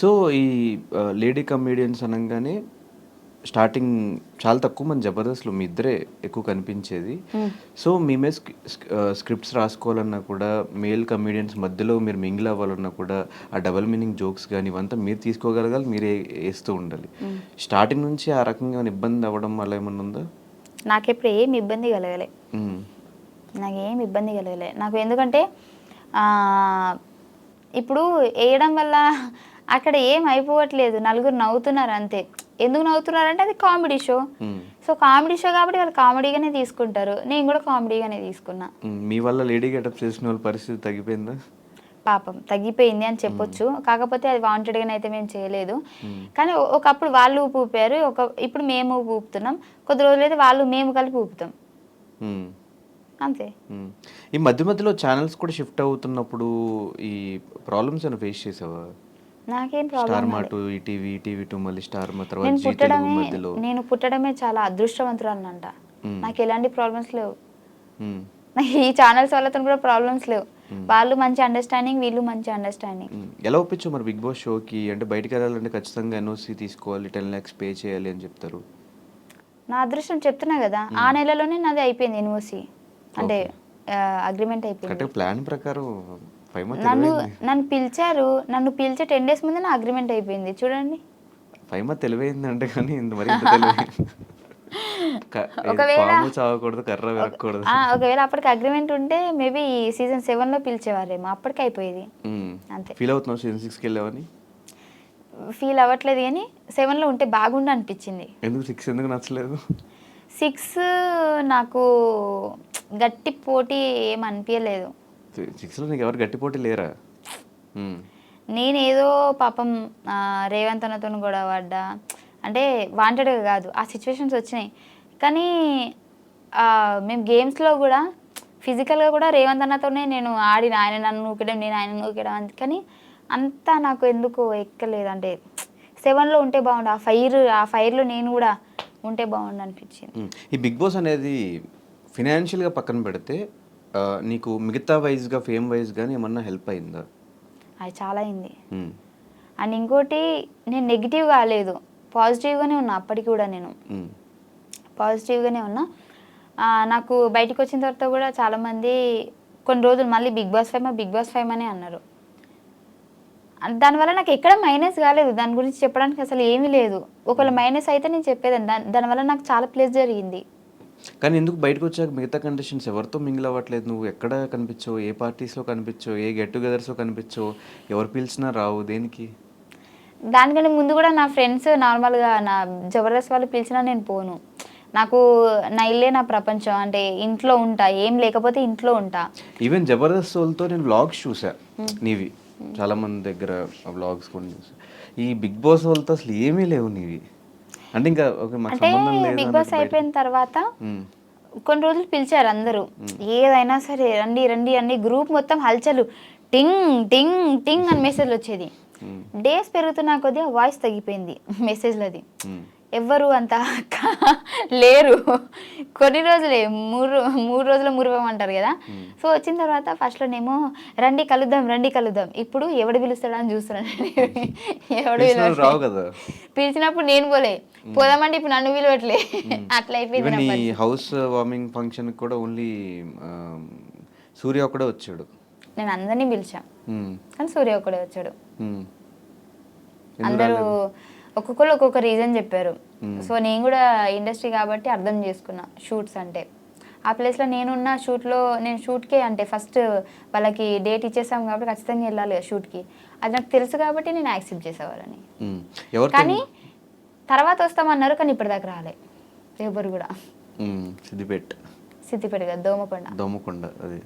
So ఈ lady comedians అనగానే starting చాలా తక్కువ మంది జబర్దస్త్లో మీ ఇద్దరే ఎక్కువ కనిపించేది. సో మేమే స్క్రిప్ట్స్ రాసుకోవాలన్నా కూడా మేల్ కమేడియన్స్ మధ్యలో మీరు మింగిల్ అవ్వాలన్నా కూడా ఆ డబల్ మీనింగ్ జోక్స్ కానీ ఇవంతా మీరు తీసుకోగలగాలి మీరే వేస్తూ ఉండాలి. స్టార్టింగ్ నుంచి ఆ రకంగా ఇబ్బంది అవ్వడం అలా ఏమన్నా ఉందా? నాకెప్పుడు ఏం ఇబ్బంది కలగలే. నాకేం ఇబ్బంది కలగలే. నాకు ఎందుకంటే ఇప్పుడు వేయడం వల్ల అక్కడ ఏం అయిపోవట్లేదు. నలుగురు నవ్వుతున్నారు అంతే. ఎందుకు నవ్వుతున్నారంటే అది comedy show. So comedy show కాబట్టి వాళ్ళు కామెడీగానే తీసుకుంటారు. నేను కూడా కామెడీగానే తీసుకున్నా. మీ వల్ల లేడీ గెటప్ చేసిన వాళ్ళ పరిస్థితి తగ్గిపోయిందా? పాపం తగ్గిపోయింది అని చెప్పొచ్చు. కాకపోతే అది వాంటెడ్గానే అయితే మేము చేయలేదు. కానీ ఒకప్పుడు వాళ్ళు ఊపి ఊపారు ఒక ఇప్పుడు మేము ఊపి ఊపుతున్నాం. కొద్ది రోజులైతే వాళ్ళు మేము కలిపి ఊపుతాం. అంతే. ఈ మధ్య మధ్యలో ఛానల్స్ కూడా షిఫ్ట్ అవుతున్నప్పుడు ఈ ప్రాబ్లమ్స్ ఏమైనా ఫేస్ చేసావా? నాకేం Star problem Maa to ETV ETV to మళ్ళీ స్టార్ మా తర్వాత నేను జీ తెలుగు పుట్టడమే మధ్యలో. నేను పుట్టడమే చాలా అదృష్టవంతురాలంట మ్మ్. నాకు ఎలాంటి ప్రాబ్లమ్స్ లేవు. మ్మ్. నాకు ఈ ఛానల్స్ వాళ్ళతో కూడా ప్రాబ్లమ్స్ లేవు. వాళ్ళు మంచి అండర్స్టాండింగ్ వీళ్ళు మంచి అండర్స్టాండింగ్ మ్మ్. ఎలా ఒప్పించావు మరి బిగ్ బాస్ షోకి? అంటే బయటికి వెళ్ళాలంటే ఖచ్చితంగా ఎన్ఓసి తీసుకోవాలి టెన్ ల్యాక్స్ పే చేయాలి అని చెప్తారు. నా అదృష్టం చెప్తున్నా కదా ఆ నెలలోనే నాది అయిపోయింది ఎన్ఓసి. అంటే అగ్రిమెంట్ అయిపోయింది. కరెక్ట్ ప్లాన్ ప్రకారం నన్ను నన్ను పిలిచారు నన్ను పిలిచే టెన్ డేస్ ముందే నా అగ్రిమెంట్ అయిపోయింది. చూడండి. ఫైవ్ మంత్ తెలివైంది అంటే కానీ ఇంత మరి క- ఒకవేళ- పాము చావకూడదు కర్ర విరగకూడదు. ఆ, ఒకవేళ అప్పటికి అగ్రిమెంట్ ఉంటే మేబీ సీజన్ సెవెన్లో పిలిచేవారేమో. అప్పటికి అయిపోయేది. అంతే. ఫీల్ అవుతున్నావు సీజన్ సిక్స్కి వెళ్ళావని? ఫీల్ అవ్వట్లేదు కానీ సెవెన్లో ఉంటే బాగుండు అనిపించింది. ఎందుకు సిక్స్ ఎందుకు నచ్చలేదు? సిక్స్ నాకు గట్టి పోటీ ఏం అనిపించలేదు సిక్స్లో నీకు ఎవరు గట్టి పోటీ లేరా. నేనేదో పాపం రేవంత్ అన్నతో గొడవ పడ్డా. అంటే వాంటెడ్గా కాదు. ఆ సిచ్యువేషన్స్ వచ్చినాయి. కానీ మేము గేమ్స్లో కూడా ఫిజికల్గా కూడా రేవంత్ అన్నతోనే నేను ఆడిన. ఆయన నన్ను నూకడం నేను ఆయన నూకడం అంత కానీ అంతా నాకు ఎందుకు ఎక్కలేదు. అంటే సెవెన్లో ఉంటే బాగుండు. ఆ ఫైర్ ఆ ఫైర్లో నేను కూడా ఉంటే బాగుండు అనిపించింది. ఈ బిగ్ బాస్ అనేది ఫినాన్షియల్గా పక్కన పెడితే నీకు మిగతా వైజ్గా ఫేమ్ వైజ్ కానీ ఏమన్నా హెల్ప్ అయిందా? అది చాలా అయింది. అండ్ ఇంకోటి నేను నెగిటివ్ కాలేదు. పాజిటివ్గానే ఉన్నా అప్పటికి కూడా నేను. పాజిటివ్గానే ఉన్నా. నాకు బయటకు వచ్చిన తర్వాత కూడా చాలామంది కొన్ని రోజులు మళ్ళీ big boss five big boss five అనే అన్నారు అన్- దానివల్ల నాకు ఎక్కడ మైనస్ కాలేదు. దాని గురించి చెప్పడానికి అసలు ఏమీ లేదు. ఒకవేళ మైనస్ అయితే నేను చెప్పేదాన్ని. దాని దానివల్ల నాకు చాలా ప్లేస్ జరిగింది. కానీ ఎందుకు బయటకు వచ్చాక మిగతా కండిషన్స్ ఎవరితో మింగిల్ అవ్వట్లేదు? నువ్వు ఎక్కడ కనిపించవు? ఏ పార్టీస్లో కనిపించవు? ఏ గెట్ టుగెదర్స్లో కనిపించవు? ఎవరు పిలిచినా రావు. దేనికి? దానికంటే ముందు కూడా నా ఫ్రెండ్స్ నార్మల్గా నా జబర్దస్త్ వాళ్ళు పిలిచినా నేను పోను. నాకు నా ఇల్లే నా ప్రపంచం. అంటే ఇంట్లో ఉంటా. ఏం లేకపోతే ఇంట్లో ఉంటా. ఈవెన్ జబర్దస్త్ వాళ్ళతో నేను వ్లాగ్స్ చూసా. నీవి. చాలా మంది దగ్గర వ్లాగ్స్ కూడా చూసా. ఈ బిగ్ బాస్ వాళ్ళతో అసలు ఏమీ లేవు నీవి. అంటే ఇంకా బిగ్ బాస్ అయిపోయిన తర్వాత. కొన్ని రోజులు పిలిచారు అందరూ ఏదైనా సరే రండి రండి అన్ని గ్రూప్ మొత్తం హల్చలు టింగ్ టింగ్ టింగ్ అని మెసేజ్లు వచ్చేది. డేస్ పెరుగుతున్నా కొద్దీ వాయిస్ తగ్గిపోయింది మెసేజ్లది. ఎవ్వరు అంత లేరు. కొన్ని రోజులే మూడు మూడు రోజుల మురివం అంటారు కదా సో వచ్చిన తర్వాత ఫస్ట్లోనేమో రండి కలుద్దాం రండి కలుద్దాం. ఇప్పుడు ఎవడు పిలుస్తాడా అని చూస్తున్నాను ఎవడు పిలిచిన పిలిచినప్పుడు నేను పోలే. పోదామంటే ఇప్పుడు నన్ను పిలవట్లే. అట్లా అయిపోయింది. హౌస్ వార్మింగ్ ఫంక్షన్ కూడా ఓన్లీ సూర్య ఒకడే వచ్చాడు. నేను అందరినీ పిలిచా. మ్మ్. కానీ సూర్య ఒక్కడే వచ్చాడు. అందరూ? ఒక్కొక్కరు ఒక్కొక్క రీజన్ చెప్పారు. సో నేను కూడా ఇండస్ట్రీ కాబట్టి అర్థం చేసుకున్నా షూట్స్ అంటే. ఆ ప్లేస్లో నేనున్న షూట్లో నేను షూట్కే అంటే ఫస్ట్ వాళ్ళకి డేట్ ఇచ్చేసాం కాబట్టి ఖచ్చితంగా వెళ్ళాలి షూట్కి అది నాకు తెలుసు కాబట్టి నేను యాక్సెప్ట్ చేసేవాళ్ళని. కానీ తర్వాత వస్తామన్నారు కానీ ఇప్పటిదాకా రాలే. ఎవరు కూడా. సిద్దిపేట్. సిద్దిపేట కదా దోమకొండ. దోమకొండ అది.